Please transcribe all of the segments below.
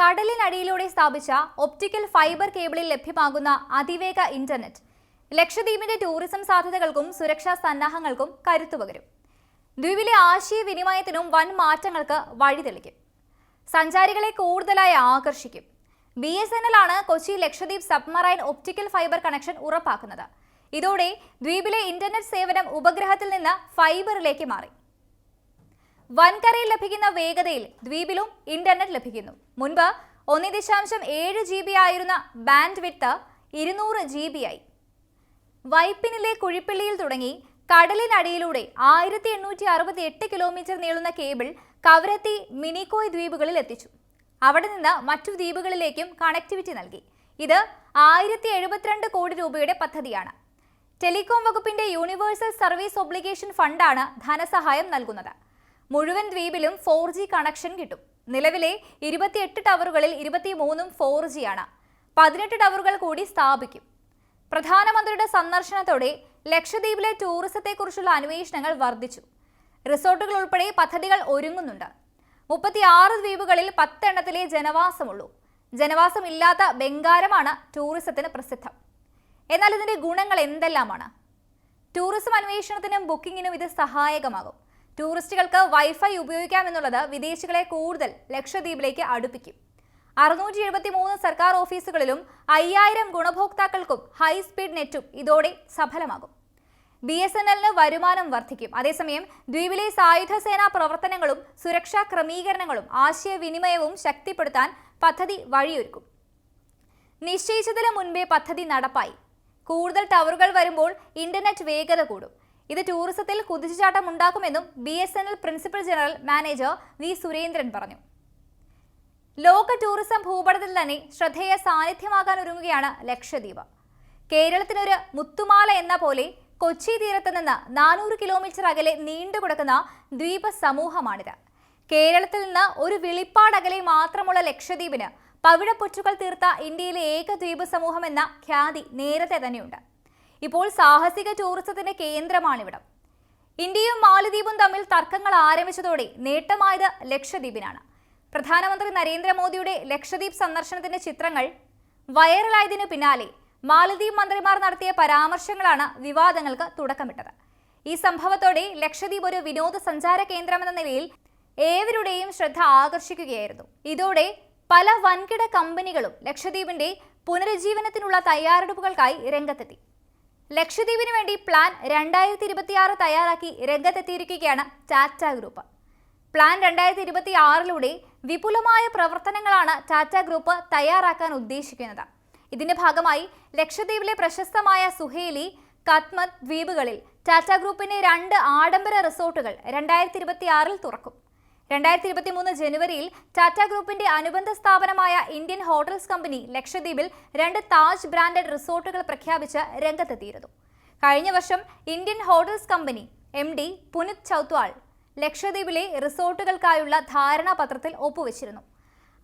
കടലിനടിയിലൂടെ സ്ഥാപിച്ച optical fibre കേബിളിൽ ലഭ്യമാകുന്ന അതിവേഗ ഇന്റർനെറ്റ്. ലക്ഷദ്വീപിന്റെ ടൂറിസം സാധ്യതകൾക്കും സുരക്ഷാ സന്നാഹങ്ങൾക്കും കരുത്തുപകരും ദ്വീപിലെ ആശയവിനിമയത്തിനും വൻ മാറ്റങ്ങൾക്ക് വഴിതെളിക്കും സഞ്ചാരികളെ കൂടുതലായി ആകർഷിക്കും. ബി എസ് എൻ എൽ ആണ് Kochi Lakshadweep submarine optical fibre connection ഉറപ്പാക്കുന്നത്. ഇതോടെ ദ്വീപിലെ ഇന്റർനെറ്റ് സേവനം ഉപഗ്രഹത്തിൽ നിന്ന് ഫൈബറിലേക്ക് മാറി. വൻകരയിൽ ലഭിക്കുന്ന വേഗതയിൽ ദ്വീപിലും ഇന്റർനെറ്റ് ലഭിക്കുന്നു. മുൻപ് ഒന്ന് ദശാംശം ഏഴ് ജി ബി ആയിരുന്ന ബാൻഡ് വിത്ത് ഇരുന്നൂറ് ജി ബി ആയി. വൈപ്പിനിലെ കുഴിപ്പള്ളിയിൽ തുടങ്ങി കടലിനടിയിലൂടെ ആയിരത്തി എണ്ണൂറ്റി അറുപത്തി എട്ട് കിലോമീറ്റർ നീളുന്ന കേബിൾ കവരത്തി മിനിക്കോയ് ദ്വീപുകളിൽ എത്തിച്ചു. അവിടെ നിന്ന് മറ്റു ദ്വീപുകളിലേക്കും കണക്ടിവിറ്റി നൽകി. ഇത് ആയിരത്തി എഴുപത്തിരണ്ട് കോടി രൂപയുടെ പദ്ധതിയാണ്. ടെലികോം വകുപ്പിന്റെ യൂണിവേഴ്സൽ സർവീസ് ഒബ്ലിഗേഷൻ ഫണ്ടാണ് ധനസഹായം നൽകുന്നത്. മുഴുവൻ ദ്വീപിലും ഫോർ ജി കണക്ഷൻ കിട്ടും. നിലവിലെ ഇരുപത്തിയെട്ട് ടവറുകളിൽ ഇരുപത്തിമൂന്നും ഫോർ ജി ആണ്. പതിനെട്ട് ടവറുകൾ കൂടി സ്ഥാപിക്കും. പ്രധാനമന്ത്രിയുടെ സന്ദർശനത്തോടെ ലക്ഷദ്വീപിലെ ടൂറിസത്തെക്കുറിച്ചുള്ള അന്വേഷണങ്ങൾ വർദ്ധിച്ചു. റിസോർട്ടുകൾ ഉൾപ്പെടെ പദ്ധതികൾ ഒരുങ്ങുന്നുണ്ട്. മുപ്പത്തിയാറ് ദ്വീപുകളിൽ പത്തെണ്ണത്തിലെ ജനവാസമുള്ളൂ. ജനവാസമില്ലാത്ത ബംഗാരമാണ് ടൂറിസത്തിന് പ്രസിദ്ധം. എന്നാൽ ഇതിന്റെ ഗുണങ്ങൾ എന്തെല്ലാമാണ്? ടൂറിസം അന്വേഷണത്തിനും ബുക്കിങ്ങിനും ഇത് സഹായകമാകും. ടൂറിസ്റ്റുകൾക്ക് വൈഫൈ ഉപയോഗിക്കാമെന്നുള്ളത് വിദേശികളെ കൂടുതൽ ലക്ഷദ്വീപിലേക്ക് അടുപ്പിക്കും. അറുന്നൂറ്റി എഴുപത്തി മൂന്ന് സർക്കാർ ഓഫീസുകളിലും അയ്യായിരം ഗുണഭോക്താക്കൾക്കും ഹൈസ്പീഡ് നെറ്റും ഇതോടെ സഫലമാകും. ബി എസ് എൻ എല്ലിന് വരുമാനം വർദ്ധിക്കും. അതേസമയം ദ്വീപിലെ സായുധ സേനാ പ്രവർത്തനങ്ങളും സുരക്ഷാ ക്രമീകരണങ്ങളും ആശയവിനിമയവും ശക്തിപ്പെടുത്താൻ പദ്ധതി വഴിയൊരുക്കും. നിശ്ചയിച്ചതിന് മുൻപേ പദ്ധതി നടപ്പായി. കൂടുതൽ ടവറുകൾ വരുമ്പോൾ ഇന്റർനെറ്റ് വേഗത കൂടും. ഇത് ടൂറിസത്തിൽ കുതിച്ചുചാട്ടം ഉണ്ടാക്കുമെന്നും B S N L principal general manager V Surendran പറഞ്ഞു. ലോക ടൂറിസം ഭൂപടത്തിൽ തന്നെ ശ്രദ്ധേയ സാന്നിധ്യമാകാൻ ഒരുങ്ങുകയാണ് ലക്ഷദ്വീപ്. കേരളത്തിനൊരു മുത്തുമാല എന്ന പോലെ കൊച്ചി തീരത്ത് നിന്ന് നാനൂറ് കിലോമീറ്റർ അകലെ നീണ്ടുകിടക്കുന്ന ദ്വീപ സമൂഹമാണിത്. കേരളത്തിൽ നിന്ന് ഒരു വിളിപ്പാടകലെ മാത്രമുള്ള ലക്ഷദ്വീപിന് പവിഴപ്പൊച്ചുകൾ തീർത്ത ഇന്ത്യയിലെ ഏക ദ്വീപ് സമൂഹം എന്ന ഖ്യാതി നേരത്തെ തന്നെയുണ്ട്. ഇപ്പോൾ സാഹസിക ടൂറിസത്തിന്റെ കേന്ദ്രമാണിവിടം. ഇന്ത്യയും മാലദ്വീപും തമ്മിൽ തർക്കങ്ങൾ ആരംഭിച്ചതോടെ നേട്ടമായത് ലക്ഷദ്വീപിനാണ്. പ്രധാനമന്ത്രി നരേന്ദ്രമോദിയുടെ ലക്ഷദ്വീപ് സന്ദർശനത്തിന്റെ ചിത്രങ്ങൾ വൈറലായതിനു പിന്നാലെ മാലദ്വീപ് മന്ത്രിമാർ നടത്തിയ പരാമർശങ്ങളാണ് വിവാദങ്ങൾക്ക് തുടക്കമിട്ടത്. ഈ സംഭവത്തോടെ ലക്ഷദ്വീപ് ഒരു വിനോദസഞ്ചാര കേന്ദ്രമെന്ന നിലയിൽ ഏവരുടെയും ശ്രദ്ധ ആകർഷിക്കുകയായിരുന്നു. ഇതോടെ പല വൻകിട കമ്പനികളും ലക്ഷദ്വീപിന്റെ പുനരുജ്ജീവനത്തിനുള്ള തയ്യാറെടുപ്പുകൾക്കായി രംഗത്തെത്തി. ലക്ഷദ്വീപിന് വേണ്ടി പ്ലാൻ രണ്ടായിരത്തി ഇരുപത്തിയാറ് തയ്യാറാക്കി രംഗത്തെത്തിയിരിക്കുകയാണ് ടാറ്റ ഗ്രൂപ്പ്. പ്ലാൻ രണ്ടായിരത്തി ഇരുപത്തി ആറിലൂടെ വിപുലമായ പ്രവർത്തനങ്ങളാണ് ടാറ്റ ഗ്രൂപ്പ് തയ്യാറാക്കാൻ ഉദ്ദേശിക്കുന്നത്. ഇതിന്റെ ഭാഗമായി ലക്ഷദ്വീപിലെ പ്രശസ്തമായ സുഹേലി കത്മത് ദ്വീപുകളിൽ ടാറ്റ ഗ്രൂപ്പിന്റെ രണ്ട് ആഡംബര റിസോർട്ടുകൾ രണ്ടായിരത്തി ഇരുപത്തി ആറിൽ തുറക്കും. രണ്ടായിരത്തി ഇരുപത്തി മൂന്ന് ജനുവരിയിൽ ടാറ്റ ഗ്രൂപ്പിന്റെ അനുബന്ധ സ്ഥാപനമായ ഇന്ത്യൻ ഹോട്ടൽസ് കമ്പനി ലക്ഷദ്വീപിൽ രണ്ട് താജ് ബ്രാൻഡഡ് റിസോർട്ടുകൾ പ്രഖ്യാപിച്ച് രംഗത്തെത്തിയിരുന്നു. കഴിഞ്ഞ വർഷം Indian hotels company M D Punit Chatwal ലക്ഷദ്വീപിലെ റിസോർട്ടുകൾക്കായുള്ള ധാരണാപത്രത്തിൽ ഒപ്പുവെച്ചിരുന്നു.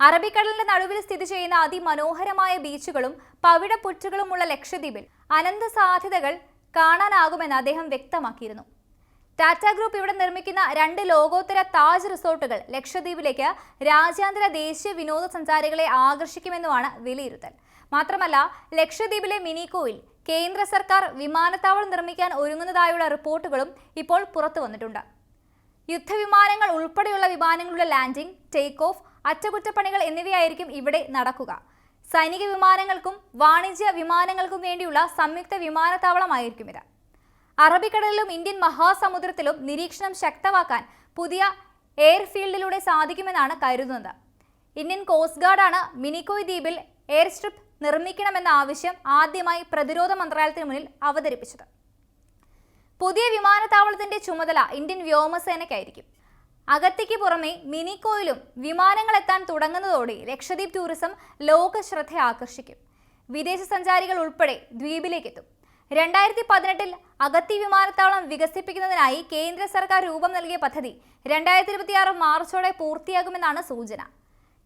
അറബിക്കടലിന്റെ നടുവിൽ സ്ഥിതി ചെയ്യുന്ന അതിമനോഹരമായ ബീച്ചുകളും പവിഴപ്പുറ്റുകളുമുള്ള ലക്ഷദ്വീപിൽ അനന്ത സാധ്യതകൾ കാണാനാകുമെന്ന് അദ്ദേഹം വ്യക്തമാക്കിയിരുന്നു. ടാറ്റ ഗ്രൂപ്പ് ഇവിടെ നിർമ്മിക്കുന്ന രണ്ട് ലോകോത്തര താജ് റിസോർട്ടുകൾ ലക്ഷദ്വീപിലേക്ക് രാജ്യാന്തര ദേശീയ വിനോദസഞ്ചാരികളെ ആകർഷിക്കുമെന്നുമാണ് വിലയിരുത്തൽ. മാത്രമല്ല ലക്ഷദ്വീപിലെ മിനിക്കോയിൽ കേന്ദ്ര സർക്കാർ വിമാനത്താവളം നിർമ്മിക്കാൻ ഒരുങ്ങുന്നതായുള്ള റിപ്പോർട്ടുകളും ഇപ്പോൾ പുറത്തു വന്നിട്ടുണ്ട്. യുദ്ധവിമാനങ്ങൾ ഉൾപ്പെടെയുള്ള വിമാനങ്ങളുടെ ലാൻഡിംഗ് ടേക്ക് ഓഫ് അറ്റകുറ്റപ്പണികൾ എന്നിവയായിരിക്കും ഇവിടെ നടക്കുക. സൈനിക വിമാനങ്ങൾക്കും വാണിജ്യ വിമാനങ്ങൾക്കും വേണ്ടിയുള്ള സംയുക്ത വിമാനത്താവളമായിരിക്കും ഇത്. അറബിക്കടലിലും ഇന്ത്യൻ മഹാസമുദ്രത്തിലും നിരീക്ഷണം ശക്തമാക്കാൻ പുതിയ എയർഫീൽഡിലൂടെ സാധിക്കുമെന്നാണ് കരുതുന്നത്. ഇന്ത്യൻ കോസ്റ്റ് ഗാർഡാണ് മിനിക്കോയ് ദ്വീപിൽ എയർ സ്ട്രിപ്പ് നിർമ്മിക്കണമെന്ന ആവശ്യം ആദ്യമായി പ്രതിരോധ മന്ത്രാലയത്തിന് മുന്നിൽ അവതരിപ്പിച്ചത്. പുതിയ വിമാനത്താവളത്തിന്റെ ചുമതല ഇന്ത്യൻ വ്യോമസേനയ്ക്കായിരിക്കും. അകത്തേക്ക് പുറമെ മിനിക്കോയിലും വിമാനങ്ങൾ എത്താൻ തുടങ്ങുന്നതോടെ ലക്ഷദ്വീപ് ടൂറിസം ലോക ശ്രദ്ധ ആകർഷിക്കും. വിദേശ സഞ്ചാരികൾ ഉൾപ്പെടെ ദ്വീപിലേക്കെത്തും. രണ്ടായിരത്തി പതിനെട്ടിൽ അഗത്തി വിമാനത്താവളം വികസിപ്പിക്കുന്നതിനായി കേന്ദ്ര സർക്കാർ രൂപം നൽകിയ പദ്ധതി രണ്ടായിരത്തി ഇരുപത്തിയാറ് മാർച്ചോടെ പൂർത്തിയാകുമെന്നാണ് സൂചന.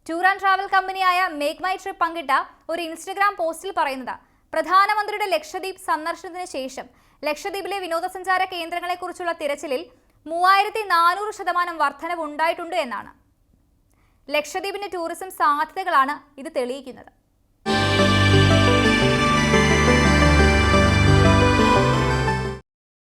ടൂർ ആൻഡ് ട്രാവൽ കമ്പനിയായ മേക്ക് മൈ ട്രിപ്പ് പങ്കിട്ട ഒരു ഇൻസ്റ്റഗ്രാം പോസ്റ്റിൽ പറയുന്നത് പ്രധാനമന്ത്രിയുടെ ലക്ഷദ്വീപ് സന്ദർശനത്തിന് ശേഷം ലക്ഷദ്വീപിലെ വിനോദസഞ്ചാര കേന്ദ്രങ്ങളെക്കുറിച്ചുള്ള തിരച്ചിലിൽ മൂവായിരത്തി നാനൂറ് ശതമാനം വർധനവ് ഉണ്ടായിട്ടുണ്ട് എന്നാണ്. ലക്ഷദ്വീപിന്റെ ടൂറിസം സാധ്യതകളാണ് ഇത് തെളിയിക്കുന്നത്.